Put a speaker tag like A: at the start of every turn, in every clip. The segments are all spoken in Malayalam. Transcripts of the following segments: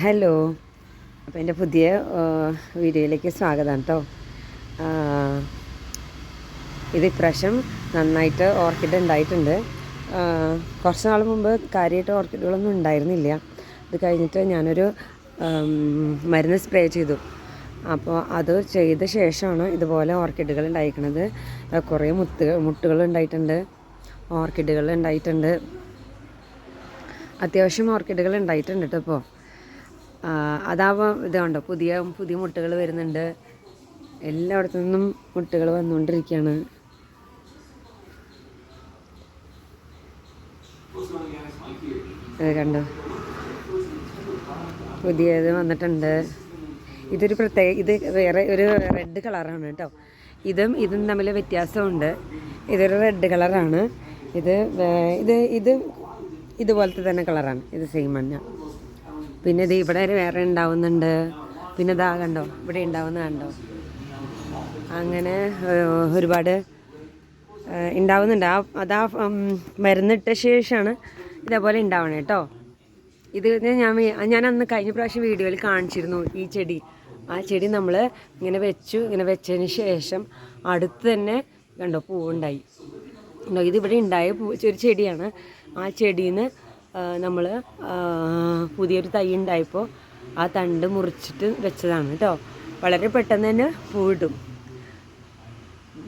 A: ഹലോ. അപ്പോൾ എന്റെ പുതിയ വീഡിയോയിലേക്ക് സ്വാഗതം കേട്ടോ ഇത് ഇപ്രാവശ്യം നന്നായിട്ട് ഓർക്കിഡ് ഉണ്ടായിട്ടുണ്ട്. കുറച്ച് നാൾ മുമ്പ് കാര്യമായിട്ട് ഓർക്കിഡുകളൊന്നും ഉണ്ടായിരുന്നില്ല. അത് കഴിഞ്ഞിട്ട് ഞാനൊരു മരുന്ന് സ്പ്രേ ചെയ്തു. അപ്പോൾ അത് ചെയ്ത ശേഷമാണ് ഇതുപോലെ ഓർക്കിഡുകൾ ഉണ്ടായിരിക്കുന്നത് കുറേ മുത്തുകൾ മുട്ടുകൾ ഉണ്ടായിട്ടുണ്ട്. ഓർക്കിഡുകൾ ഉണ്ടായിട്ടുണ്ട്. അത്യാവശ്യം ഓർക്കിഡുകൾ ഉണ്ടായിട്ടുണ്ട് കേട്ടോ ഇപ്പോൾ അതാവുമ്പോൾ ഇതുണ്ടോ? പുതിയ പുതിയ മുട്ടകൾ വരുന്നുണ്ട്. എല്ലായിടത്തു നിന്നും മുട്ടുകൾ വന്നുകൊണ്ടിരിക്കുകയാണ് അത് കണ്ടോ? പുതിയത് വന്നിട്ടുണ്ട്. ഇതൊരു പ്രത്യേക ഇത് വേറെ ഒരു റെഡ് കളറാണ് കേട്ടോ. ഇതും ഇതും തമ്മിൽ വ്യത്യാസമുണ്ട്. ഇതൊരു റെഡ് കളറാണ്. ഇത് ഇത് ഇത് ഇതുപോലത്തെ തന്നെ കളറാണ്. ഇത് സെയിം മഞ്ഞ പിന്നെ ഇത് ഇവിടെ വേറെ ഉണ്ടാവുന്നുണ്ട്. പിന്നെ ഇതാ കണ്ടോ ഇവിടെ ഉണ്ടാവുന്ന കണ്ടോ? അങ്ങനെ ഒരുപാട് ഉണ്ടാവുന്നുണ്ട്. ആ അതാ മരുന്നിട്ട ശേഷമാണ് ഇതേപോലെ ഉണ്ടാവണേ കേട്ടോ ഇത് ഞാൻ ഞാൻ അന്ന് കഴിഞ്ഞ പ്രാവശ്യം വീഡിയോയിൽ കാണിച്ചിരുന്നു ഈ ചെടി. ആ ചെടി നമ്മൾ ഇങ്ങനെ വെച്ചു ഇങ്ങനെ വെച്ചതിന് ശേഷം അടുത്ത് തന്നെ കണ്ടോ പൂവുണ്ടായി. ഉണ്ടോ ഇതിവിടെ ഉണ്ടായ പൂ ഒരു ചെടിയാണ്. ആ ചെടിയിൽ നിന്ന് നമ്മൾ പുതിയൊരു തൈ ഉണ്ടായപ്പോൾ ആ തണ്ട് മുറിച്ചിട്ട് വെച്ചതാണ് കേട്ടോ. വളരെ പെട്ടെന്ന് തന്നെ പൂവിടും.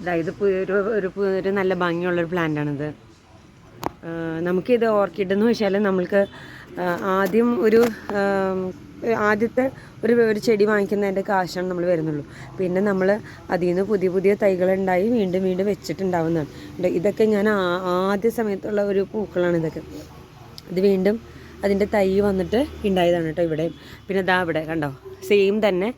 A: അതായത് ഒരു ഒരു ഒരു നല്ല ഭംഗിയുള്ളൊരു പ്ലാന്റാണിത് നമുക്കിത് ഓർക്കിഡ് എന്ന് വെച്ചാൽ നമ്മൾക്ക് ആദ്യം ഒരു ആദ്യത്തെ ഒരു ഒരു ചെടി വാങ്ങിക്കുന്നതിന്റെ കാശാണ് നമ്മൾ വരുന്നുള്ളൂ. പിന്നെ നമ്മൾ അതിൽ നിന്ന് പുതിയ പുതിയ തൈകളുണ്ടായി വീണ്ടും വീണ്ടും വെച്ചിട്ടുണ്ടാവുന്നതാണ്. ഇതൊക്കെ ഞാൻ ആദ്യ സമയത്തുള്ള ഒരു പൂക്കളാണ് ഇതൊക്കെ ഇത് വീണ്ടും അതിന്റെ തൈ വന്നിട്ട് ഉണ്ടായതാണ് കേട്ടോ ഇവിടെ. പിന്നെ ദാ ഇവിടെ കണ്ടോ? സെയിം തന്നെ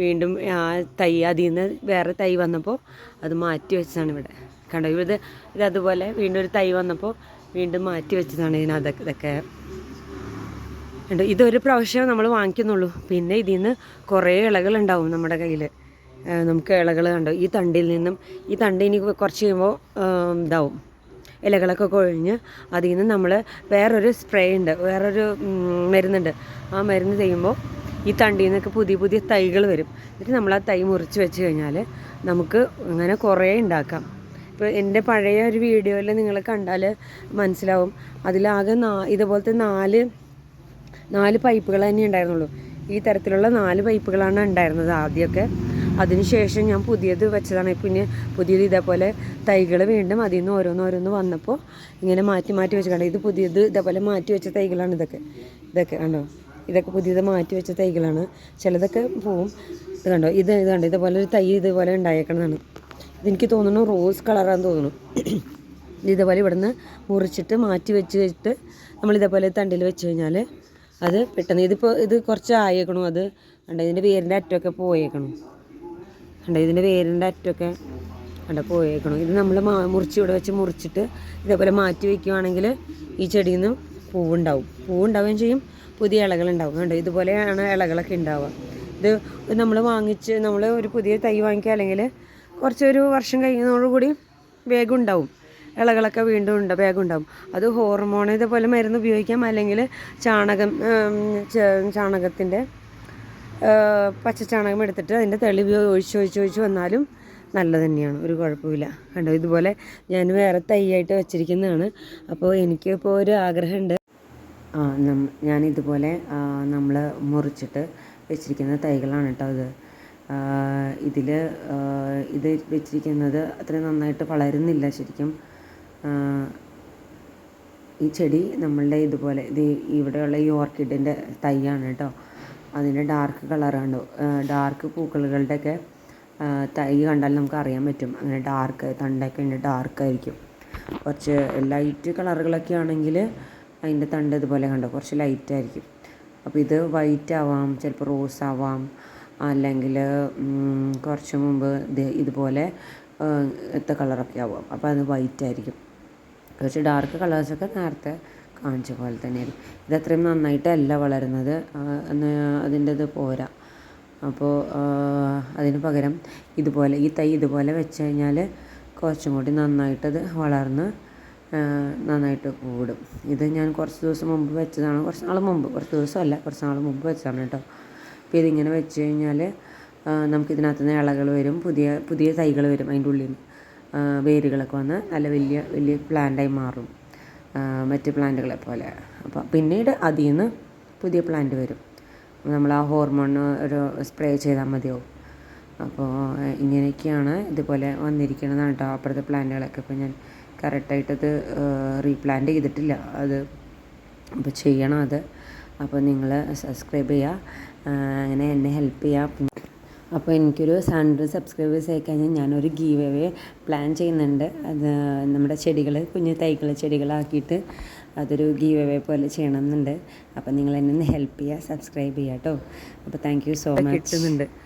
A: വീണ്ടും ആ തൈ അതിൽ നിന്ന് വേറെ തൈ വന്നപ്പോൾ അത് മാറ്റി വെച്ചതാണ് ഇവിടെ. കണ്ടോ? ഇവിടെ ഇത് അതുപോലെ വീണ്ടും ഒരു തൈ വന്നപ്പോൾ വീണ്ടും മാറ്റി വെച്ചതാണ് ഇതിനകത്തൊക്കെ ഇതൊക്കെ. കണ്ടോ? ഇതൊരു പ്രാവശ്യം നമ്മൾ വാങ്ങിക്കുന്നുള്ളൂ. പിന്നെ ഇതിൽ നിന്ന് കുറേ ഇളകളുണ്ടാവും നമ്മുടെ കയ്യിൽ നമുക്ക് ഇളകൾ കണ്ടോ? ഈ തണ്ടിൽ നിന്നും ഈ തണ്ട് കുറച്ച് കഴിയുമ്പോൾ ഇതാവും. ഇലകളൊക്കെ കൊഴിഞ്ഞ് അതിൽ നിന്ന് നമ്മൾ വേറൊരു സ്പ്രേ ഉണ്ട് വേറൊരു മരുന്നുണ്ട്. ആ മരുന്ന് ചെയ്യുമ്പോൾ ഈ തണ്ടിയിൽ നിന്നൊക്കെ പുതിയ പുതിയ തൈകൾ വരും. എന്നിട്ട് നമ്മൾ ആ തൈ മുറിച്ച് വെച്ച് കഴിഞ്ഞാൽ നമുക്ക് അങ്ങനെ കുറേ ഉണ്ടാക്കാം ഇപ്പോൾ എന്റെ പഴയ ഒരു വീഡിയോയിൽ നിങ്ങൾ കണ്ടാൽ മനസ്സിലാവും. അതിലാകെ നാ ഇതുപോലത്തെ നാല് നാല് പൈപ്പുകൾ തന്നെ ഉണ്ടായിരുന്നുള്ളൂ ഈ തരത്തിലുള്ള നാല് പൈപ്പുകളാണ് ഉണ്ടായിരുന്നത് ആദ്യമൊക്കെ അതിനുശേഷം ഞാൻ പുതിയത് വെച്ചതാണ്. പിന്നെ പുതിയത് ഇതേപോലെ തൈകൾ വീണ്ടും അതിൽ നിന്ന് ഓരോന്നോരോന്ന് വന്നപ്പോൾ ഇങ്ങനെ മാറ്റി മാറ്റി വെച്ച് കണ്ടോ ഇത് പുതിയത് ഇതേപോലെ മാറ്റി വെച്ച തൈകളാണ് ഇതൊക്കെ. ഇതൊക്കെ കണ്ടോ ഇതൊക്കെ പുതിയത് മാറ്റി വെച്ച തൈകളാണ്. ചിലതൊക്കെ പോവും. ഇത് കണ്ടോ ഇത് ഇത് കണ്ടോ ഇതേപോലെ ഒരു തൈ ഇതുപോലെ ഉണ്ടായേക്കണതാണ്. ഇതെനിക്ക് തോന്നുന്നു റോസ് കളറാന്ന് തോന്നുന്നു. ഇത് ഇതേപോലെ ഇവിടുന്ന് മുറിച്ചിട്ട് മാറ്റി വെച്ച് വെച്ചിട്ട് നമ്മൾ ഇതേപോലെ തണ്ടിൽ വെച്ച് കഴിഞ്ഞാൽ അത് പെട്ടെന്ന് ഇതിപ്പോൾ ഇത് കുറച്ച് ആയേക്കണു. അത് കണ്ടോ ഇതിന്റെ വേരിന്റെ അറ്റമൊക്കെ പോയേക്കണു. കണ്ടോ ഇതിന്റെ വേരിന്റെ അറ്റമൊക്കെ കണ്ട പോയേക്കണം. ഇത് നമ്മൾ മുറിച്ച് ഇവിടെ വെച്ച് മുറിച്ചിട്ട് ഇതേപോലെ മാറ്റി വയ്ക്കുവാണെങ്കിൽ ഈ ചെടിയിൽ നിന്ന് പൂവുണ്ടാവും. പൂവുണ്ടാവുകയും ചെയ്യും. പുതിയ ഇലകളുണ്ടാവും. കണ്ടോ ഇതുപോലെയാണ് ഇലകളൊക്കെ ഉണ്ടാവുക. ഇത് നമ്മൾ വാങ്ങിച്ച് നമ്മൾ ഒരു പുതിയ തൈ വാങ്ങിക്കുക അല്ലെങ്കിൽ കുറച്ചൊരു വർഷം കഴിയുന്നതോടുകൂടി വേഗം ഉണ്ടാവും. ഇളകളൊക്കെ വീണ്ടും ഉണ്ട് വേഗം ഉണ്ടാവും. അത് ഹോർമോൺ ഇതേപോലെ മരുന്ന് ഉപയോഗിക്കാം. അല്ലെങ്കിൽ ചാണകം ചാണകത്തിന്റെ പച്ച ചാണകം എടുത്തിട്ട് അതിന്റെ തെളിവ് ഒഴിച്ച് ഒഴിച്ച് ഒഴിച്ച് വന്നാലും നല്ല തന്നെയാണ്. ഒരു കുഴപ്പമില്ല. കണ്ടോ? ഇതുപോലെ ഞാൻ വേറെ തൈയായിട്ട് വെച്ചിരിക്കുന്നതാണ്. അപ്പോൾ എനിക്കിപ്പോൾ ഒരു ആഗ്രഹമുണ്ട്. ഞാൻ ഇതുപോലെ നമ്മൾ മുറിച്ചിട്ട് വെച്ചിരിക്കുന്ന തൈകളാണ് കേട്ടോ ഇത്. ഇതിൽ ഇത് വെച്ചിരിക്കുന്നത് അത്ര നന്നായിട്ട് വളരുന്നില്ല ശരിക്കും. ഈ ചെടി നമ്മളുടെ ഇതുപോലെ ഇത് ഇവിടെയുള്ള ഈ ഓർക്കിഡിന്റെ തൈയാണ് കേട്ടോ. അതിന്റെ ഡാർക്ക് കളറാണ് ഡാർക്ക് പൂക്കളുകളുടെയൊക്കെ തൈ കണ്ടാൽ നമുക്ക് അറിയാൻ പറ്റും. അങ്ങനെ ഡാർക്ക് തണ്ടൊക്കെ ഉണ്ട് ഡാർക്ക് ആയിരിക്കും. കുറച്ച് ലൈറ്റ് കളറുകളൊക്കെ ആണെങ്കിൽ അതിന്റെ തണ്ട് ഇതുപോലെ കണ്ടോ. കുറച്ച് ലൈറ്റ് ആയിരിക്കും. അപ്പോൾ ഇത് വൈറ്റ് ആവാം ചിലപ്പോൾ റോസ് ആവാം. അല്ലെങ്കിൽ കുറച്ച് മുമ്പ് ഇത് ഇതുപോലെ ഇത്ത കളറൊക്കെ ആവാം. അപ്പോൾ അത് വൈറ്റ് ആയിരിക്കും. കുറച്ച് ഡാർക്ക് കളേഴ്സൊക്കെ നേരത്തെ കാണിച്ച പോലെ തന്നെയായിരുന്നു. ഇത് അത്രയും നന്നായിട്ടല്ല വളരുന്നത്. അതിന്റെ ഇത് പോരാ. അപ്പോൾ അതിന് പകരം ഇതുപോലെ ഈ തൈ ഇതുപോലെ വെച്ച് കഴിഞ്ഞാൽ കുറച്ചും കൂടി നന്നായിട്ടത് വളർന്ന് നന്നായിട്ട് കൂടും. ഇത് ഞാൻ കുറച്ച് ദിവസം മുമ്പ് വെച്ചതാണ്. കുറച്ച് നാൾ മുമ്പ് കുറച്ച് ദിവസമല്ല കുറച്ച് നാൾ മുമ്പ് വെച്ചതാണ് കേട്ടോ. അപ്പോൾ ഇതിങ്ങനെ വെച്ച് കഴിഞ്ഞാൽ നമുക്കിതിനകത്ത് നിന്ന് ഇളകൾ വരും പുതിയ പുതിയ തൈകൾ വരും അതിന്റെ ഉള്ളിൽ നിന്ന് വേരുകളൊക്കെ വന്ന് നല്ല വലിയ വലിയ പ്ലാന്റായി മാറും. മറ്റ് പ്ലാന്റുകളെ പോലെ. അപ്പോൾ പിന്നീട് അതിൽ നിന്ന് പുതിയ പ്ലാന്റ് വരും. നമ്മൾ ആ ഹോർമോൺ ഒരു സ്പ്രേ ചെയ്താൽ മതിയാവും അപ്പോൾ ഇങ്ങനെയൊക്കെയാണ് ഇതുപോലെ വന്നിരിക്കുന്നതാണ് കേട്ടോ അപ്പുറത്തെ പ്ലാന്റുകളൊക്കെ. ഇപ്പോൾ ഞാൻ കറക്റ്റായിട്ടത് റീപ്ലാന്റ് ചെയ്തിട്ടില്ല. അത് അപ്പോൾ ചെയ്യണം അത്. അപ്പോൾ നിങ്ങൾ സബ്സ്ക്രൈബ് ചെയ്യുക. അങ്ങനെ എന്നെ ഹെൽപ്പ് ചെയ്യുക. അപ്പോൾ എനിക്കൊരു ഹൺഡ്രഡ് സബ്സ്ക്രൈബേഴ്സ് ആയി കഴിഞ്ഞാൽ ഞാനൊരു ഗീവ് അവേ പ്ലാൻ ചെയ്യുന്നുണ്ട്. അത് നമ്മുടെ ചെടികൾ കുഞ്ഞു തൈകൾ ചെടികളാക്കിയിട്ട് അതൊരു ഗീവ് അവേ പോലെ ചെയ്യണമെന്നുണ്ട്. അപ്പോൾ നിങ്ങൾ എന്നെ ഒന്ന് ഹെൽപ്പ് ചെയ്യുക സബ്സ്ക്രൈബ് ചെയ്യുക കേട്ടോ. അപ്പോൾ താങ്ക് യു സോ മച്ച്. കിട്ടുന്നുണ്ട്.